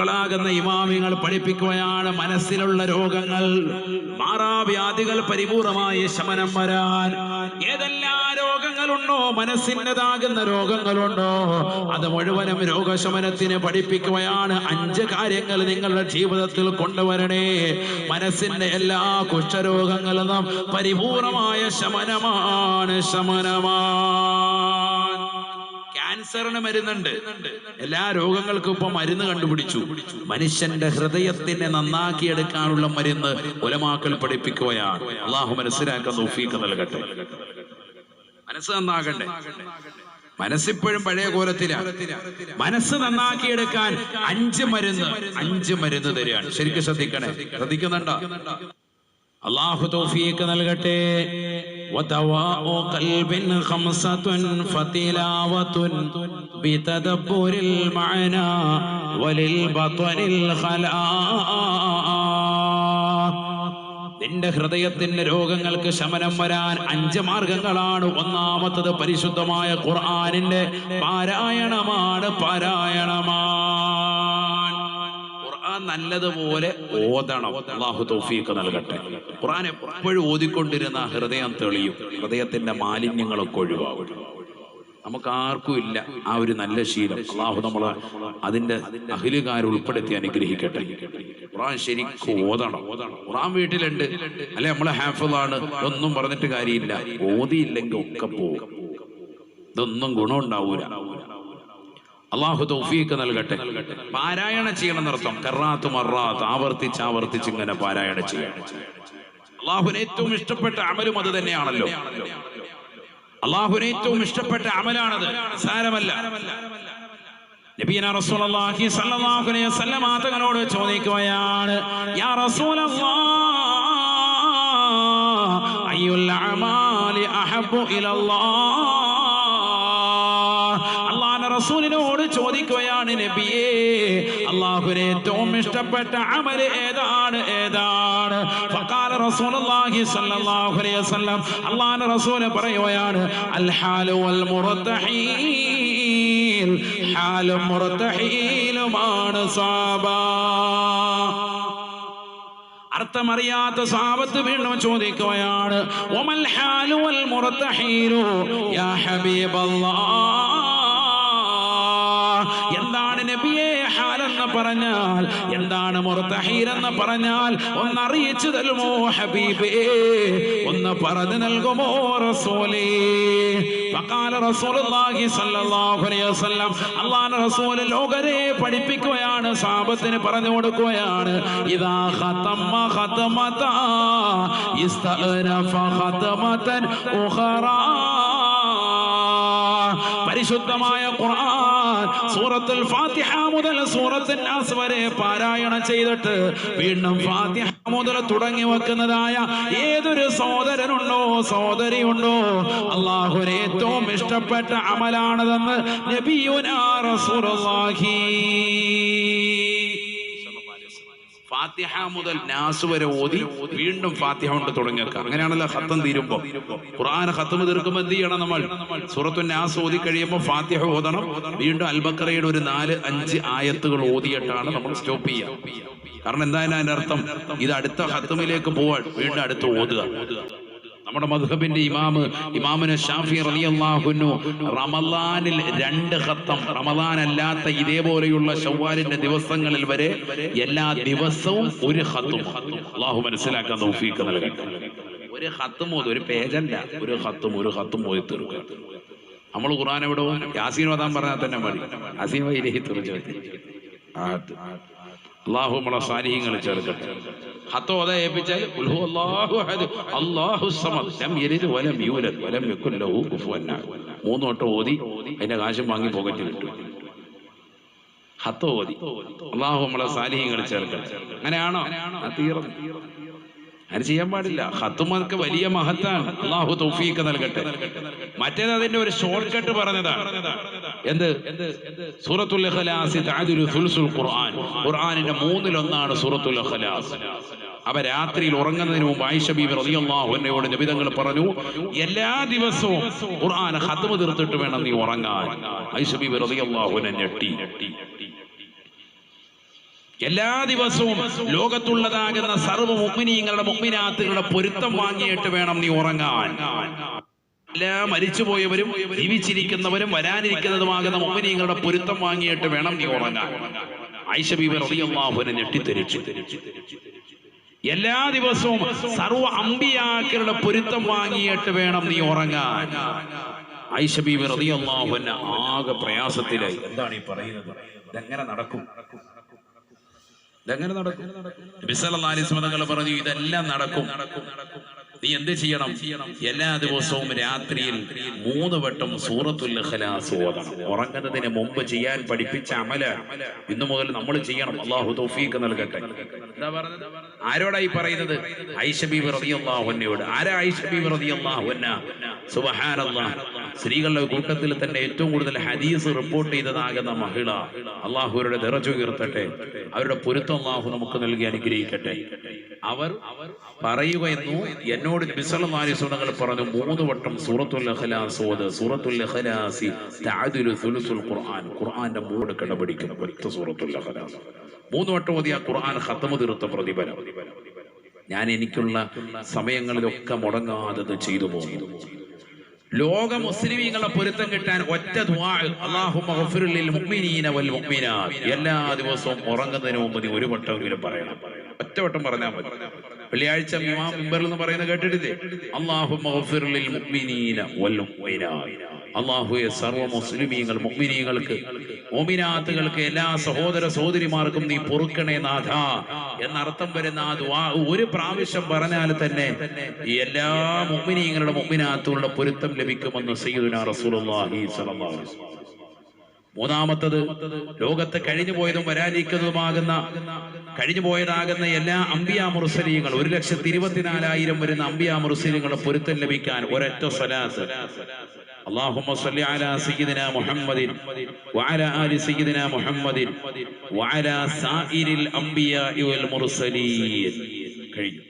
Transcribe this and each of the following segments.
ാകുന്ന ഇമാമിങ്ങൾ പഠിപ്പിക്കുകയാണ് മനസ്സിലുള്ള രോഗങ്ങൾ. മാറാവ്യാധികൾ പരിപൂർണമായി ശമനം വരാൻ ഏതെല്ലാം രോഗങ്ങളുണ്ടോ മനസ്സിന്റെതാകുന്ന രോഗങ്ങളുണ്ടോ അത് മുഴുവനും രോഗശമനത്തിന് പഠിപ്പിക്കുകയാണ്. അഞ്ച് കാര്യങ്ങൾ നിങ്ങളുടെ ജീവിതത്തിൽ കൊണ്ടുവരണേ. മനസ്സിന്റെ എല്ലാ കുഷ്ഠരോഗങ്ങളും പരിപൂർണമായ ശമനമാണ് ശമനമാണ് ക്യാൻസറിന് മരുന്നുണ്ട് എല്ലാ രോഗങ്ങൾക്കും ഇപ്പൊ മരുന്ന് കണ്ടുപിടിച്ചു. മനുഷ്യന്റെ ഹൃദയത്തിനെ നന്നാക്കിയെടുക്കാനുള്ള മരുന്ന് ഉലമാക്കൽ പഠിപ്പിക്കുകയാണ്. അള്ളാഹു മനസ്സിലാക്കാൻ തൗഫീഖ് നൽകട്ടെ. മനസ്സ് നന്നാകണ്ടേ മനസ്സിപ്പോഴും പഴയ കോലത്തിലാണ് മനസ്സ് നന്നാക്കിയെടുക്കാൻ അഞ്ച് മരുന്ന് അഞ്ച് മരുന്ന് തരികയാണ്. ശരിക്കും ശ്രദ്ധിക്കണേ. ശ്രദ്ധിക്കുന്നുണ്ടോ? അള്ളാഹു തൗഫീഖ് നൽകട്ടെ. ودواء قلب خمسة فتلاوة بتدبر المعنى وللبطن الخلاء നിന്റെ ഹൃദയത്തിന്റെ രോഗങ്ങൾക്ക് ശമനം വരാൻ അഞ്ച് മാർഗങ്ങളാണ് ഒന്നാമത്തത് പരിശുദ്ധമായ ഖുർആനിന്റെ പാരായണമാണ് പാരായണമാണ് ഖുർആൻ നല്ലതുപോലെ ഓതണം. അള്ളാഹു തൗഫീഖ് നൽകട്ടെ. ഖുറാൻ എപ്പോഴും ഓതിക്കൊണ്ടിരുന്ന ഹൃദയം തെളിയും. ഹൃദയത്തിന്റെ മാലിന്യങ്ങളൊക്കെ ഒഴിവാകും. നമുക്ക് ആർക്കും ഇല്ല ആ ഒരു നല്ല ശീലം. അള്ളാഹു നമ്മൾ അതിന്റെ അഖിലുകാർ ഉൾപ്പെടുത്തി അനുഗ്രഹിക്കട്ടെ. ഖുറാൻ ശരിക്കും ഓതണം. ഖുറാൻ വീട്ടിലുണ്ട്. അല്ലെ നമ്മളെ ഹാഫിളാണ്. ഒന്നും പറഞ്ഞിട്ട് കാര്യമില്ല. ഓതിയില്ലെങ്കിൽ ഒക്കെ പോകും ഇതൊന്നും ഗുണമുണ്ടാവൂല. അള്ളാഹു തൗഫീഖ് നൽകട്ടെ. പാരായണം ചെയ്യണം എന്നർത്ഥം. കറാത്ത് മറാത്ത് ആവർത്തിച്ച് ആവർത്തിച്ച് ഇങ്ങനെ പാരായണം ചെയ്യണം. അള്ളാഹുവിന് ഏറ്റവും ഇഷ്ടപ്പെട്ട അമലും അത് തന്നെയാണല്ലോ. അള്ളാഹുവിന് ഏറ്റവും ഇഷ്ടപ്പെട്ട അമലാണത്. സാരമല്ല. നബീന റസൂലുള്ളാഹി അലൈഹി തങ്ങളോട് ചോദിക്കുകയാണ് യാ അമാലി അഹബ്ബു ചോദിക്കുകയാണ് നബിയേ അള്ളാഹുവിന് ഏറ്റവും ഇഷ്ടപ്പെട്ട അമല് ഏതാണ് ഏതാണ് ഫഖാല റസൂലുള്ളാഹി സ്വല്ലല്ലാഹു അലൈഹി വസല്ലം അള്ളാഹുവിന്റെ റസൂൽ പറയുകയാണ് അൽ ഹാലു വൽ മുറത്തഹീൽ ഹാലും മുറത്തഹീലുമാണ് സാബാ അർത്ഥമറിയാത്ത സാപത്ത് വീണ്ടും ചോദിക്കുകയാണ് ഒമൽ ഹാലു വൽ മുറത്തഹീലു യാ ഹബീബല്ലാഹ് പറഞ്ഞാൽ എന്താണ് മുറത്തഹീർ എന്ന് പറഞ്ഞാൽ ഒന്ന് അറിയിച്ചു തരുമോ ഹബീബേ? ഒന്ന് പറഞ്ഞു നൽകുമോ റസൂലേ? ഫഖാല റസൂലുള്ളാഹി സ്വല്ലല്ലാഹു അലൈഹി വസല്ലം അല്ലാഹുവിന്റെ റസൂൽ ലോകരെ പഠിപ്പിക്കുകയാണ് സാബത്തിന് പറഞ്ഞു കൊടുക്കുകയാണ്. ഇദാ ഖതമ ഖതമത ഇസ്തഅനഫ ഫഖതമതൻ ഉഖറാ. പരിശുദ്ധമായ ഖുർആൻ സൂറത്തുൽ ഫാത്തിഹ മുതൽ സൂറത്തുൽ നാസ് വരെ പാരായണം ചെയ്തിട്ട് വീണ്ടും ഫാത്തിഹ മുതൽ തുടങ്ങി വെക്കുന്നതായ ഏതൊരു സഹോദരനുണ്ടോ സഹോദരിയുണ്ടോ അള്ളാഹു ഏറ്റവും ഇഷ്ടപ്പെട്ട അമലാണതെന്ന് നബിയുനാ റസൂലുള്ളാഹി. ഫാത്തിഹ മുതൽ നാസ് വരെ ഓതി വീണ്ടും ഫാത്തിഹ കൊണ്ട് തുടങ്ങിയേക്കുക അങ്ങനെയാണല്ലോ ഹത്തം തീരുമ്പോ. ഖുർആൻ ഹത്തം തീർക്കുമ്പോൾ എന്ത് ചെയ്യണം നമ്മൾ? സൂറത്തു നാസ് ഓതി കഴിയുമ്പോൾ ഫാത്തിഹ ഓതണം. വീണ്ടും അൽബക്കറയുടെ ഒരു നാല് അഞ്ച് ആയത്തുകൾ ഓതിയിട്ടാണ് നമ്മൾ സ്റ്റോപ്പ് ചെയ്യുക. കാരണം എന്തായാലും അതിന്റെ അർത്ഥം? ഇത് അടുത്ത ഹത്തമിലേക്ക് പോവാൻ വീണ്ടും അടുത്ത് ഓതുക. നമ്മുടെ മധുഹബിന്റെ ഇമാമ് ഇമാമിന് ഷാഫി റളിയല്ലാഹുന്നു റമലാനിൽ രണ്ട് ഖത്തം റമലാൻ അല്ലാത്ത ഇതേപോലെയുള്ള ഷവ്വാലിന്റെ ദിവസങ്ങളിൽ വരെ എല്ലാ ദിവസവും ഒരു ഖത്തും. അള്ളാഹു മനസ്സിലാക്കാൻ തൗഫീഖ് നൽകട്ടെ. ഒരു ഖത്തും ഓതും ഒരു പേജല്ല. ഒരു ഖത്തും ഒരു ഖത്തും ഓതി തീർക്കുക. നമ്മൾ ഖുർആൻ എവിടെ യാസീൻ ഓതാൻ പറഞ്ഞാൽ തന്നെ മതി. യാസീൻ വൈലഹി തീർച്ചയായിട്ടും അള്ളാഹു നമ്മളെ സാന്നിധ്യങ്ങൾ ചേർക്കട്ടെ. ഹത്തോ അതെ ഏൽപ്പിച്ചാൽ ഉൽഹു അല്ലാഹു അഹദ് അല്ലാഹു സമദ് ലം യലിദ് വലം യൂലദ് വലം യകുൽ ലഹു കുഫുവൻ അഹദ് മൂന്ന് വട്ടം ഓതി അതിന്റെ കാശും വാങ്ങി പോക്കറ്റിൽ ഇട്ടു ഹത്തോ ഓതി. അള്ളാഹു നമ്മളെ സാന്നിധ്യങ്ങൾ ചേർക്കണം. അങ്ങനെയാണോ? തീർന്നു. അങ്ങനെ ചെയ്യാൻ പാടില്ല. ഹത്തുമൊക്കെ വലിയ മഹത്താണ്. അള്ളാഹു തൗഫീക്ക് നൽകട്ടെ. മറ്റേത് അതിന്റെ ഒരു ഷോർട്ട് കട്ട് പറഞ്ഞതാണ്. എന്ത്? സൂറത്തുൽ ഖുർആൻ. ഖുർആനിന്റെ മൂന്നിലൊന്നാണ് സൂറത്തുൽ അവ രാത്രിയിൽ ഉറങ്ങുന്നതിന് മുമ്പ് ആയിഷ ബീബി റളിയല്ലാഹു അൻഹയോട് നബിതങ്ങൾ പറഞ്ഞു എല്ലാ ദിവസവും ഖുർആൻ ഹത്തുമ തീർത്തിട്ട് വേണം നീ ഉറങ്ങാൻ. ആയിഷ ബീബി റളിയല്ലാഹു അൻഹ ഞെട്ടി. എല്ലാ ദിവസവും ലോകത്തുള്ളതാകുന്ന സർവ മുഗ്മിനീങ്ങളുടെ മുഗ്മിനാത്തുകളുടെ പൊരുത്തം വാങ്ങിയിട്ട് വേണം നീ ഉറങ്ങാൻ. എല്ലാ മരിച്ചുപോയവരും ജീവിച്ചിരിക്കുന്നവരും വരാനിരിക്കുന്നതുമാകുന്ന മുഗ്മിനീങ്ങളുടെ പൊരുത്തം വാങ്ങിയിട്ട് വേണം നീ ഉറങ്ങാൻ. റളിയല്ലാഹുവിനെ ഞെട്ടിത്തെരിച്ചു. എല്ലാ ദിവസവും സർവ അമ്പിയാക്കളുടെ പൊരുത്തം വാങ്ങിയിട്ട് വേണം നീ ഉറങ്ങാൻ. ആയിഷ ബീബി ആകെ പ്രയാസത്തിലായി. എന്താണ് ഈ പറയുന്നത്? ഇതെങ്ങനെ നടക്കും? ഇതെങ്ങനെ നടക്കും? തങ്ങൾ പറഞ്ഞു ഇതെല്ലാം നടക്കും. നീ എന്ത് ചെയ്യണം? എല്ലാ ദിവസവും രാത്രിയിൽ മൂന്ന് വട്ടം സൂറത്തുൽ ഇഖ്ലാസ് ഓതണം. ഉറങ്ങുന്നതിന് മുമ്പ് ചെയ്യാൻ പഠിപ്പിച്ച അമല ഇന്നു മുതൽ നമ്മൾ ചെയ്യണം. അള്ളാഹു തൗഫീഖ് നൽകട്ടെ. ആരോടായി പറയുന്നത്? ഐഷബീബ് റളിയല്ലാഹു അൻഹയോട്. ആരാ ഐഷബീബ് റളിയല്ലാഹു അൻഹ? സുബ്ഹാനല്ലാഹ്. സ്ത്രീകളുടെ കൂട്ടത്തിൽ തന്നെ ഏറ്റവും കൂടുതൽ ഹദീസ് റിപ്പോർട്ട് ചെയ്തതാകുന്ന മഹിള. അള്ളാഹു അവരുടെ ദറജ ഉയർത്തട്ടെ. അവരുടെ പൊരുത്തം അള്ളാഹു നമുക്ക് നൽകി അനുഗ്രഹിക്കട്ടെ. അവർ പറയുകയെന്നു എന്നോട് ബിസലമാലിസുണങ്ങൾ പറഞ്ഞു മൂന്ന് വട്ടം സൂറത്തുൽ സൂറത്തുൽ സുലുസുൽ ഖുർആൻ. ഖുർആന്റെ മൂട് കടപിടിക്കും സൂറത്തുൽ മൂന്ന് വട്ടം ഓതിയ ഖുർആൻ ഹത്തമു തീർത്ത പ്രതിഫലം. ഞാൻ എനിക്കുള്ള സമയങ്ങളിലൊക്കെ മുടങ്ങാതെ ചെയ്തു പോകുന്നു ലോക മുസ്ലിമീങ്ങളെ പൊരുത്തം കിട്ടാൻ ഒറ്റ എല്ലാ ദിവസവും ഉറങ്ങുന്നതിന് മുമ്പ് ഒരു വട്ടമെങ്കിലും പറയണം. ഒറ്റ വട്ടം പറഞ്ഞാൽ മതി. വെള്ളിയാഴ്ച മിമ്പറിൽ എന്ന് പറയുന്നത് കേട്ടിട്ടില്ലേ? അല്ലാഹുമ്മ അള്ളാഹുയെ സർവ മുസ്ലിമീങ്ങൾ മുഅ്മിനീങ്ങൾക്ക് മോമിനാത്തുകൾക്ക് എല്ലാ സഹോദര സഹോദരിമാർക്കും നീ പൊറുക്കണേ നാഥ. എന്നർത്ഥം വരുന്ന ആ ദുആ ഒരു പ്രാവശ്യം പറഞ്ഞാൽ തന്നെ ഈ എല്ലാ മുഅ്മിനീങ്ങളുടെ മുഅ്മിനാത്തുകളുടെ പൊരുത്തം ലഭിക്കുമെന്ന് സയ്യിദുനാ റസൂലുള്ളാഹി മൂന്നാമത്തത് ലോകത്ത് കഴിഞ്ഞു പോയതും വരാനിരിക്കുന്നതുമാകുന്ന കഴിഞ്ഞു പോയതാകുന്ന എല്ലാ അമ്പിയാ മുർസലീങ്ങൾ ഒരു ലക്ഷത്തി ഇരുപത്തിനാലായിരം വരുന്ന അമ്പിയാ മുർസലീങ്ങളുടെ പൊരുത്തം ലഭിക്കാൻ ഒരൊറ്റ സ്വലാത്ത്. اللهم صل على سيدنا محمد وعلى آل سيدنا محمد وعلى سائر الأنبياء والمرسلين കഴിഞ്ഞു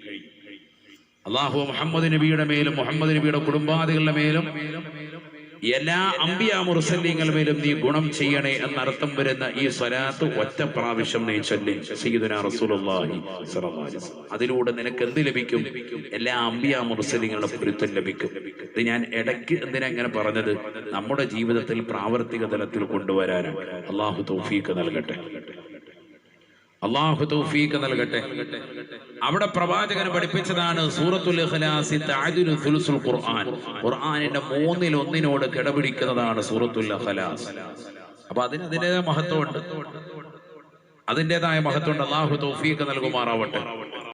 അള്ളാഹു മുഹമ്മദ് നബിയുടെ മേലും മുഹമ്മദ് നബിയുടെ കുടുംബാദികളുടെ മേലും എല്ലാ അമ്പിയ മുർസല്യങ്ങളുടെ മേലും നീ ഗുണം ചെയ്യണേ എന്നർത്ഥം വരുന്ന ഈ സ്വലാത്ത് ഒറ്റ പ്രാവശ്യം നീ ചൊല്ലി. അതിലൂടെ നിനക്ക് എന്ത് ലഭിക്കും? എല്ലാ അമ്പിയ മുർസല്യങ്ങളുടെ പൊരുത്തം ലഭിക്കും. ഇത് ഞാൻ ഇടയ്ക്ക് എന്തിനാ ഇങ്ങനെ പറഞ്ഞത്? നമ്മുടെ ജീവിതത്തിൽ പ്രാവർത്തിക തലത്തിൽ കൊണ്ടുവരാനും. അള്ളാഹു തോഫീക്ക് നൽകട്ടെ. അള്ളാഹു തൗഫീഖ് നൽകട്ടെ. അവിടെ പ്രവാചകൻ പഠിപ്പിച്ചതാണ് സൂറത്തുൽ ഇഖ്ലാസി തഅദുലു ഖുർആൻ. ഖുർആനിന്റെ മൂന്നിൽ ഒന്നിനോട് കിടപിടിക്കുന്നതാണ് സൂറത്തുൽ ഇഖ്ലാസ്. അപ്പൊ അതിന് അതിന്റെതായ മഹത്വമുണ്ട്. അതിന്റെതായ മഹത്വമുണ്ട്. അള്ളാഹു തൗഫീഖ് നൽകുമാറാവട്ടെ.